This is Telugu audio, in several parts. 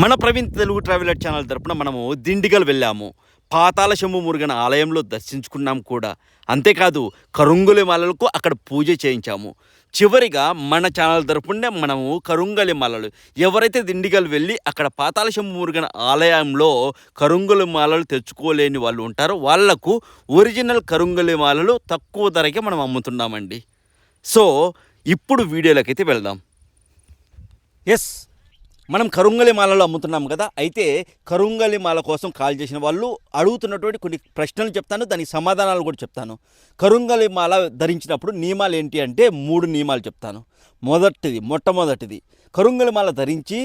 మన ప్రవీణ్ తెలుగు ట్రావెలర్ ఛానల్ తరపున మనము దిండిగల్ వెళ్ళాము. పాతాల శంభు మురుగన ఆలయంలో దర్శించుకున్నాం కూడా. అంతేకాదు కరుంగులి మాలలకు అక్కడ పూజ చేయించాము. చివరిగా మన ఛానల్ తరపునే మనము కరుంగలి మాలలు. ఎవరైతే దిండిగల్ వెళ్ళి అక్కడ పాతాల శంభు మురుగన ఆలయంలో కరుంగులి మాలలు తెచ్చుకోలేని వాళ్ళు ఉంటారో వాళ్ళకు ఒరిజినల్ కరుంగలి మాలలు తక్కువ ధరకే మనం అమ్ముతున్నామండి. సో ఇప్పుడు వీడియోలకైతే వెళ్దాం. ఎస్ మనం కరుంగలి మాలలో అమ్ముతున్నాం కదా అయితే కరుంగలి మాల కోసం కాల్ చేసిన వాళ్ళు అడుగుతున్నటువంటి కొన్ని ప్రశ్నలు చెప్తాను దానికి సమాధానాలు కూడా చెప్తాను. కరుంగలి మాల ధరించినప్పుడు నియమాలు ఏంటి అంటే మూడు నియమాలు చెప్తాను. మొదటిది మొట్టమొదటిది కరుంగలి మాల ధరించి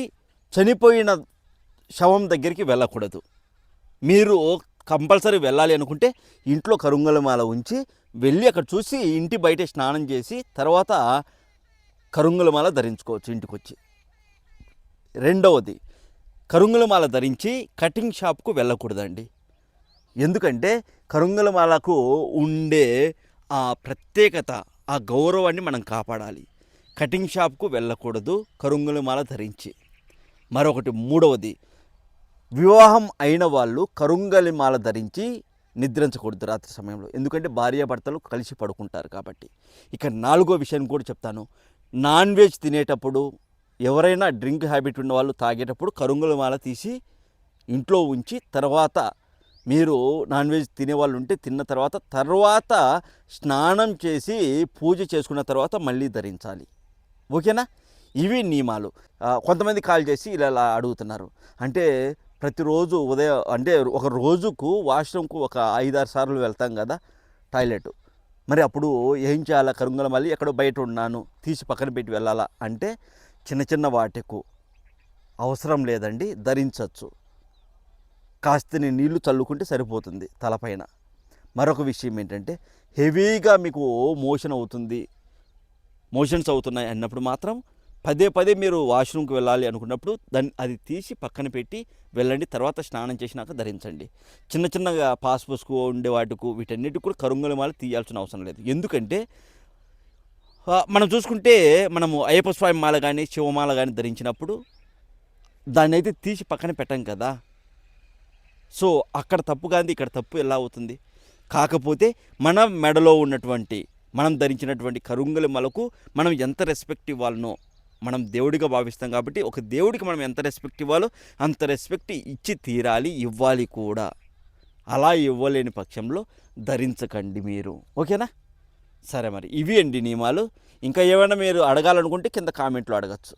చనిపోయిన శవం దగ్గరికి వెళ్ళకూడదు. మీరు కంపల్సరీ వెళ్ళాలి అనుకుంటే ఇంట్లో కరుంగలి మాల ఉంచి వెళ్ళి అక్కడ చూసి ఇంటి బయట స్నానం చేసి తర్వాత కరుంగలి మాల ధరించుకోవచ్చు ఇంటికి వచ్చి రెండవది కరుంగలమాల ధరించి కటింగ్ షాప్కు వెళ్ళకూడదండి. ఎందుకంటే కరుంగలమాలకు ఉండే ఆ ప్రత్యేకత ఆ గౌరవాన్ని మనం కాపాడాలి. కటింగ్ షాప్కు వెళ్ళకూడదు కరుంగులమాల ధరించి. మరొకటి మూడవది వివాహం అయిన వాళ్ళు కరుంగలిమాల ధరించి నిద్రించకూడదు రాత్రి సమయంలో. ఎందుకంటే భార్యాభర్తలు కలిసి పడుకుంటారు కాబట్టి. ఇక నాలుగో విషయం కూడా చెప్తాను. నాన్ వెజ్ తినేటప్పుడు ఎవరైనా డ్రింక్ హ్యాబిట్ ఉన్న వాళ్ళు తాగేటప్పుడు కరుంగుల మాల తీసి ఇంట్లో ఉంచి తర్వాత మీరు నాన్ వెజ్ తినే వాళ్ళు ఉంటే తిన్న తర్వాత తర్వాత స్నానం చేసి పూజ చేసుకున్న తర్వాత మళ్ళీ ధరించాలి. ఓకేనా? ఇవి నియమాలు. కొంతమంది కాల్ చేసి ఇలా ఇలా అడుగుతున్నారు. అంటే ప్రతిరోజు ఉదయం అంటే ఒక రోజుకు వాష్రూమ్కు ఒక ఐదారు సార్లు వెళ్తాం కదా టాయిలెట్. మరి అప్పుడు ఏం చేయాలా? కరుంగల మళ్ళీ ఎక్కడో బయట ఉన్నాను తీసి పక్కన పెట్టి వెళ్ళాలా? అంటే చిన్న చిన్న వాటికు అవసరం లేదండి ధరించవచ్చు కాస్తని నీళ్ళు చల్లుకుంటే సరిపోతుంది తలపైన. మరొక విషయం ఏంటంటే హెవీగా మీకు మోషన్ అవుతుంది మోషన్స్ అవుతున్నాయి అన్నప్పుడు మాత్రం పదే పదే మీరు వాష్రూమ్కి వెళ్ళాలి అనుకున్నప్పుడు దాన్ని అది తీసి పక్కన పెట్టి వెళ్ళండి తర్వాత స్నానం చేసినాక ధరించండి. చిన్న చిన్నగా పాస్పోస్కు ఉండే వాటికు వీటన్నిటికి కూడా కరుంగుల మాల తీయాల్సిన అవసరం లేదు. ఎందుకంటే మనం చూసుకుంటే మనము అయ్యప్ప స్వామి మాల కానీ శివమాల కానీ ధరించినప్పుడు దాన్ని అయితే తీసి పక్కన పెట్టం కదా. సో అక్కడ తప్పు కాదు ఇక్కడ తప్పు ఎలా అవుతుంది? కాకపోతే మన మెడలో ఉన్నటువంటి మనం ధరించినటువంటి కరుంగలి మలకు మనం ఎంత రెస్పెక్ట్ ఇవ్వాలనో మనం దేవుడిగా భావిస్తాం కాబట్టి ఒక దేవుడికి మనం ఎంత రెస్పెక్ట్ ఇవ్వాలో అంత రెస్పెక్ట్ ఇచ్చి తీరాలి ఇవ్వాలి కూడా. అలా ఇవ్వలేని పక్షంలో ధరించకండి మీరు. ఓకేనా? సరే మరి ఇవి అండి నియమాలు. ఇంకా ఏమైనా మీరు అడగాలనుకుంటే కింద కామెంట్లో అడగచ్చు.